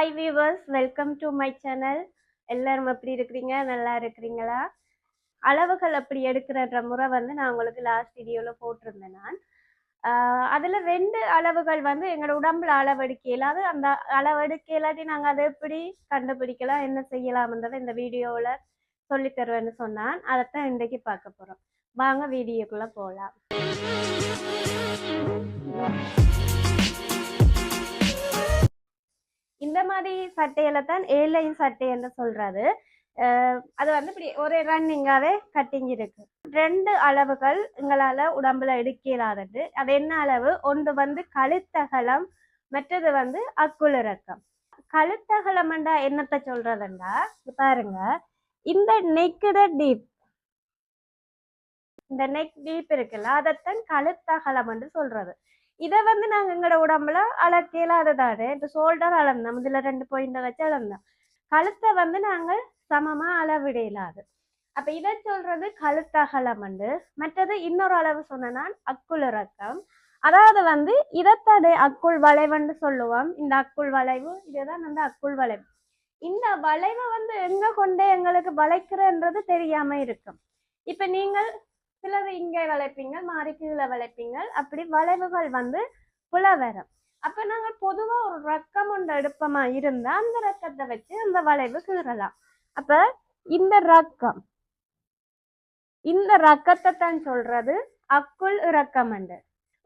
Hi viewers welcome to my channel எல்லாரும் எப்படி இருக்கிறீங்க? நல்லா இருக்கிறீங்களா? அளவுகள் அப்படி எடுக்கிறன்ற முறை வந்து நான் உங்களுக்கு லாஸ்ட் வீடியோவில் போட்டிருந்தேன் நான். அதில் ரெண்டு அளவுகள் வந்து எங்களோட உடம்புல அளவெடுக்க அந்த அளவெடுக்க இல்லாட்டி நாங்கள் அதை எப்படி கண்டுபிடிக்கலாம் என்ன செய்யலாம்ன்றதை இந்த வீடியோவில் சொல்லித் தருவேன்னு சொன்னான். அதைத்தான் இன்றைக்கு பார்க்க போகிறோம் வாங்க வீடியோக்குள்ளே போகலாம் இந்த மாதிரி சட்டையில தான் ஏலைன் சட்டை என்று சொல்றது அது வந்து இப்படி ஒரு ரன்னிங்காவே கட்டிங் இருக்கு. ரெண்டு அளவுகள் எங்களால உடம்புல எடுக்கலாதது. அது என்ன அளவு? ஒன்று வந்து கழுத்தகலம் மற்றது வந்து அக்குளிறக்கம். கழுத்தகலம்ண்டா என்னத்தை சொல்றதுண்டா? பாருங்க. இந்த நெக்குட டீப் இந்த நெக் டீப் இருக்குல்ல அதைத்தான் கழுத்தகலம் என்று சொல்றது. இதை வந்து நாங்கள் எங்களோட உடம்புல அளக்கலாததானே இப்போ ஷோல்டர் அளந்தோம். இதில் ரெண்டு பாயிண்டை வச்சு அளந்தோம். கழுத்தை வந்து நாங்கள் சமமா அளவிடலாது அப்போ இதை சொல்கிறது கழுத்தகலம் வந்து மற்றது இன்னொரு அளவு சொன்னா அக்குளிறக்கம் அதாவது வந்து இதத்தடை அக்குள் வளைவுன்னு சொல்லுவோம். இந்த அக்குள் வளைவு இதுதான் வந்து அக்குள் வளைவு. இந்த வளைவை வந்து எங்கே கொண்டே எங்களுக்கு வளைக்கிறன்றது தெரியாமல் இருக்கும். இப்போ நீங்கள் சிலர் இங்கே வளைப்பீங்க மாறி கீழே வளைப்பீங்க அப்படி வளைவுகள் வந்து புல வரும். நாங்கள் பொதுவாக ஒரு ரக்கம் ஒன்று எடுப்பமா? இருந்தால் அந்த ரக்கத்தை வச்சு அந்த வளைவு கீறலாம். அப்போ இந்த ரக்கம் இந்த ரக்கத்தை தான் சொல்றது. அக்குள் இறக்கம்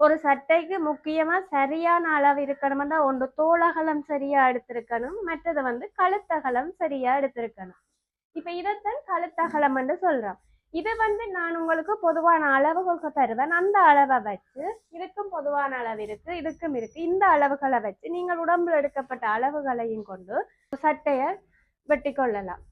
ஒரு சட்டைக்கு முக்கியமா சரியான அளவு இருக்கணும்னா ஒன்று தோளகலம் சரியா எடுத்திருக்கணும் மற்றது வந்து கழுத்தகலம் சரியா எடுத்திருக்கணும். இப்ப இதைத்தான் கழுத்தகலம் என்று சொல்றோம். இது வந்து நான் உங்களுக்கு பொதுவான அளவுகளுக்கு தருவேன். அந்த அளவை வச்சு இதுக்கும் பொதுவான அளவு இருக்கு இதுக்கும் இருக்கு. இந்த அளவுகளை வச்சு நீங்கள் உடம்புல எடுக்கப்பட்ட அளவுகளையும் கொண்டு சட்டையை வெட்டி கொள்ளலாம்.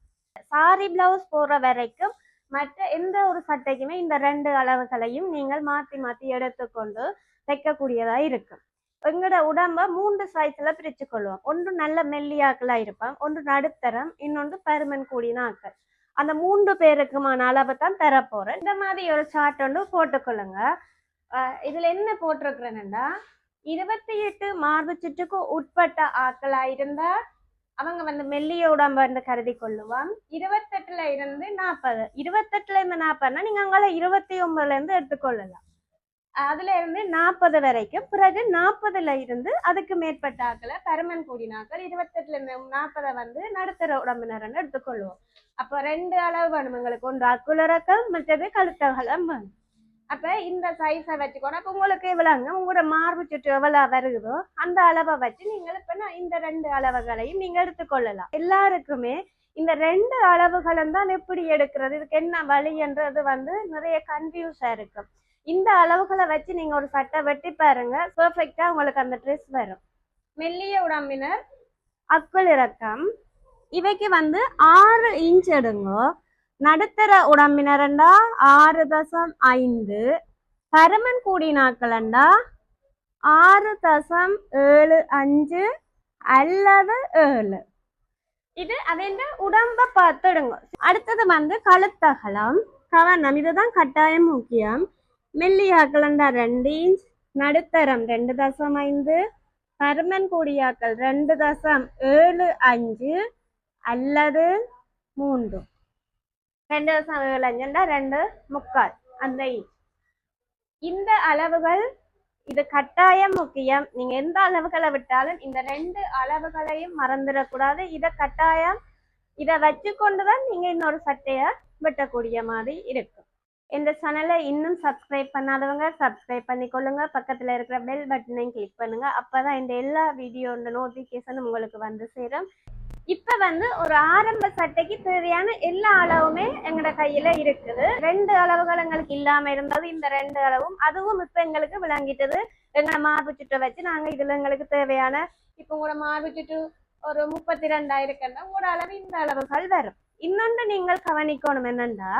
சாரி பிளவுஸ் போடுற வரைக்கும் மற்ற எந்த ஒரு சட்டைக்குமே இந்த ரெண்டு அளவுகளையும் நீங்கள் மாத்தி மாத்தி எடுத்துக்கொண்டு தைக்கக்கூடியதா இருக்கும். எங்களோட உடம்ப மூன்று சைஸ்ல பிரிச்சு கொள்வோம். ஒன்று நல்ல மெல்லியாக்களா இருப்பான் ஒன்று நடுத்தரம் இன்னொன்று பருமன் கூடின ஆக்கள் அந்த மூன்று பேருக்குமான அளவை தான் தரப்போறேன். இந்த மாதிரி ஒரு சார்ட் ஒன்று போட்டுக்கொள்ளுங்க இதில் இதுல என்ன போட்டிருக்கிறேன்னா இருபத்தி எட்டு மார்பு சுற்றுக்கு உட்பட்ட ஆக்களா இருந்தா அவங்க வந்து மெல்லிய உடம்பு வந்து கருதி கொள்ளுவான். இருபத்தெட்டுல இருந்து நாற்பது. இருபத்தெட்டுல இருந்து நாற்பதுனா நீங்க அவங்கள இருபத்தி ஒன்பதுல இருந்து எடுத்துக்கொள்ளலாம் அதுல இருந்து நாற்பது வரைக்கும். பிறகு நாற்பதுல இருந்து அதுக்கு மேற்பட்ட ஆக்களை பருமன் கூடினாக்கள் இருபத்தெட்டுல இருந்து நாற்பதை வந்து நடுத்தர உடம்பினர்னு எடுத்துக்கொள்வோம். அப்போ ரெண்டு அளவு வேணும் எங்களுக்கு. ஒன்று அக்குளரக்கம் மற்றது கழுத்தகலம் வேணும். அப்ப இந்த சைஸை வச்சுக்கோணும் அப்ப உங்களுக்கு எவ்வளோங்க உங்களோட மார்பு சுற்று எவ்வளோ வருகுதோ அந்த அளவை வச்சு நீங்கள் இப்ப நான் இந்த ரெண்டு அளவுகளையும் நீங்க எடுத்துக்கொள்ளலாம். எல்லாருக்குமே இந்த ரெண்டு அளவுகளும் தான் எப்படி எடுக்கிறது? இதுக்கு என்ன வழின்றது வந்து நிறைய கன்ஃபியூஸா இருக்கும். இந்த அளவுகளை வச்சு நீங்க ஒரு சட்டை வெட்டி பாருங்க. பெர்ஃபெக்டா உங்களுக்கு அந்த ட்ரெஸ் வரும். மெல்லிய உடம்பினர் அக்குள் இறக்கம் இவைக்கு வந்து ஆறு இன்ச் எடுங்கோ. நடுத்தர உடம்பினரண்டா ஆறு தசம் ஐந்து. பருமன் கூடினாக்களண்டா ஆறு தசம் ஏழு அஞ்சு அல்லது ஏழு. இது அதென்ன உடம்ப பார்த்துடுங்க. அடுத்தது வந்து கழுத்தகலம். கவனம் இதுதான் கட்டாயம் முக்கியம். மெல்லியாக்கலண்டா ரெண்டு இன்ச் நடுத்தரம் ரெண்டு தசம் ஐந்து பருமன் கூடியாக்கள் ரெண்டு தசம் ஏழு அஞ்சு அல்லது மூன்று. ரெண்டு தசம் ஏழு அஞ்சுண்டா ரெண்டு முக்கால் அந்த inch. இந்த அளவுகள் இது கட்டாயம் முக்கியம். நீங்க எந்த அளவுகளை விட்டாலும் இந்த ரெண்டு அளவுகளையும் மறந்துடக்கூடாது. இதை கட்டாயம் இதை வச்சு கொண்டு தான் நீங்க இன்னொரு சட்டையை வெட்டக்கூடிய மாதிரி இருக்கும். இந்த சேனலை இன்னும் சப்ஸ்கிரைப் பண்ணாதவங்க சப்ஸ்கிரைப் பண்ணிக்கொள்ளுங்க. பக்கத்தில் இருக்கிற பெல் பட்டனையும் கிளிக் பண்ணுங்க. அப்பதான் இந்த எல்லா வீடியோ இந்த நோட்டிஃபிகேஷனும் உங்களுக்கு வந்து சேரும். இப்போ வந்து ஒரு ஆரம்ப சட்டைக்கு தேவையான எல்லா அளவுமே எங்களோட கையில இருக்குது. ரெண்டு அளவுகள் எங்களுக்கு இல்லாம இருந்தது. இந்த ரெண்டு அளவும் அதுவும் இப்போ எங்களுக்கு விளங்கிட்டது. எங்களை மார்பு சுட்டை வச்சு நாங்கள் இதுல எங்களுக்கு தேவையான இப்போ உங்களோட மார்பு சுட்டு ஒரு முப்பத்தி ரெண்டாயிருக்குன்னா ஒரு அளவு இந்த அளவுகள் வரும். இன்னொன்று நீங்கள் கவனிக்கணும் என்னன்னா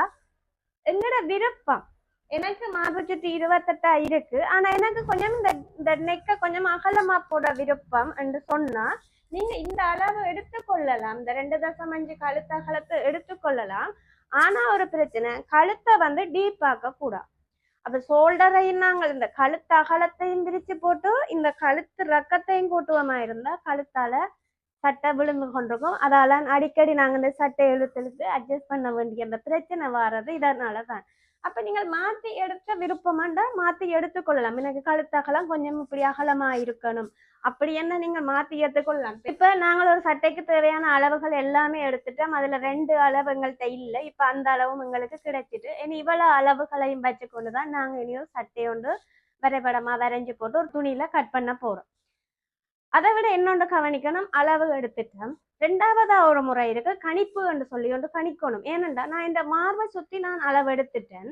எங்களோட விருப்பம். எனக்கு மார்பு இருபத்தெட்டா இருக்கு. ஆனா எனக்கு கொஞ்சம் இந்த இந்த நெக்க கொஞ்சம் அகலமா போட விருப்பம் என்று சொன்னா நீங்க இந்த அளவு எடுத்துக்கொள்ளலாம் இந்த ரெண்டு தசம் அஞ்சு கழுத்த அகலத்தை எடுத்துக்கொள்ளலாம் ஆனா ஒரு பிரச்சனை. கழுத்தை வந்து டீப் ஆக்க கூடாது. அப்ப ஷோல்டரையும் நாங்கள் இந்த கழுத்து அகலத்தையும் பிரிச்சு போட்டு இந்த கழுத்து ரக்கத்தையும் கூட்டுவமா இருந்தா கழுத்தால சட்டை விழுந்து கொண்டிருக்கும். அதால அடிக்கடி நாங்க இந்த சட்டை இழுத்து இழுத்து அட்ஜஸ்ட் பண்ண வேண்டிய அந்த பிரச்சனை வர்றது இதனால தான் அப்ப நீங்கள் மாத்தி எடுக்க விருப்பமாண்டா மாத்தி எடுத்துக்கொள்ளலாம். எனக்கு கழுத்தகலம் கொஞ்சம் இப்படி அகலமா இருக்கணும். அப்படி என்ன நீங்கள் மாற்றி எடுத்துக்கொள்ளலாம்? இப்போ நாங்கள் ஒரு சட்டைக்கு தேவையான அளவுகள் எல்லாமே எடுத்துட்டோம். அதில் ரெண்டு அளவு எங்கள்கிட்ட இல்லை. இப்போ அந்த அளவும் எங்களுக்கு கிடைச்சிட்டு இனி இவ்வளோ அளவுகளையும் வச்சுக்கொண்டுதான் நாங்க இனி ஒரு சட்டை ஒன்று வரைபடமா வரைஞ்சு போட்டு ஒரு துணியில் கட் பண்ண போகிறோம் அதை விட என்னொண்டு கவனிக்கணும் அளவு எடுத்துட்டோம் ரெண்டாவதா ஒரு முறை இருக்கு கணிப்பு என்று சொல்லி ஒன்று கணிக்கணும். ஏனென்றா நான் இந்த மார்பை சுத்தி நான் அளவு எடுத்துட்டேன்.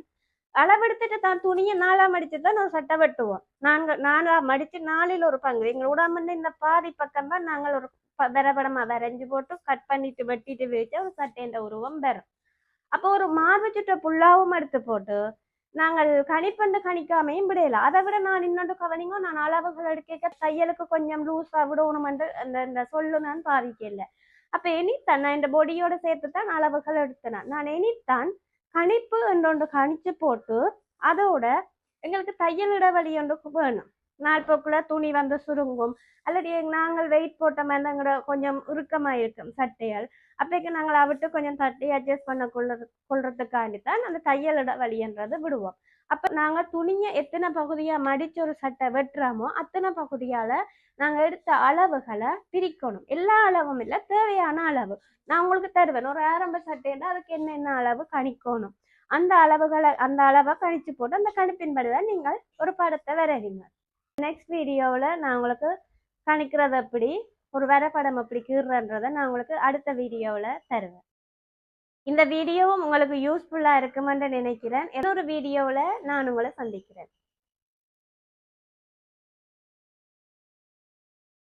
அளவெடுத்துட்டு தான் துணியை நாலா மடிச்சு தான் நான் சட்டை வெட்டுவோம். நாங்கள் நாலா மடிச்சு நாளில் ஒரு பங்கு. எங்கள் உடம்புல இந்த பாதி பக்கம் தான் நாங்கள் ஒரு ப- வரைஞ்சு போட்டு கட் பண்ணிட்டு வெட்டிட்டு வச்ச ஒரு சட்டைன்ற உருவம் வரும். அப்போ ஒரு மார்பு சுட்ட புல்லாவும் எடுத்து போட்டு நாங்கள் கணிப்பண்டு கணிக்காமையும் விடையல அதை விட நான் இன்னொன்று கவனிங்க நான் அளவுகள் எடுக்க தையலுக்கு கொஞ்சம் லூஸா விடணுமென்று அந்த இந்த சொல்லு நான் பாதிக்கல அப்ப எனித்தான் நான் இந்த பொடியோட சேர்த்து தான் அளவுகள் எடுத்தேன். நான் எனித்தான் கணிப்பு என்றொன்று கணிச்சு போட்டு அதோட எங்களுக்கு தையல் இடைவெளி ஒன்று வேணும். நாற்போக்குள்ள துணி வந்து சுருங்கும். அல்லது நாங்கள் வெயிட் போட்ட மாதிரி எங்களோட கொஞ்சம் உருக்கமாக இருக்கும் சட்டைகள் அப்போக்கு நாங்கள் அவிட்டு கொஞ்சம் தட்டி அட்ஜஸ்ட் பண்ண கொள்ள கொள்றதுக்காண்டி தான் அந்த தையலோட வழின்றதை விடுவோம். அப்போ நாங்கள் துணியை எத்தனை பகுதியாக மடித்து ஒரு சட்டை வெட்டுறோமோ அத்தனை பகுதியால் நாங்கள் எடுத்த அளவுகளை பிரிக்கணும். எல்லா அளவும் இல்லை தேவையான அளவு. நான் உங்களுக்கு தருவேன். ஒரு ஆரம்ப சட்டைன்னா அதுக்கு என்னென்ன அளவு கணிக்கணும். அந்த அளவுகளை அந்த அளவை கணிச்சு போட்டு அந்த கணிப்பின்படி தான் நீங்கள் ஒரு படத்தை வரைவீங்க. நெக்ஸ்ட் வீடியோவில் நான் உங்களுக்கு கணிக்கிறது எப்படி ஒரு வரைபடம் எப்படி கீறுறன்றதை நான் உங்களுக்கு அடுத்த வீடியோவில் தருவேன். இந்த வீடியோவும் உங்களுக்கு யூஸ்ஃபுல்லாக இருக்குமென்று நினைக்கிறேன். ஏதோ ஒரு வீடியோவில் நான் உங்களை சந்திக்கிறேன்.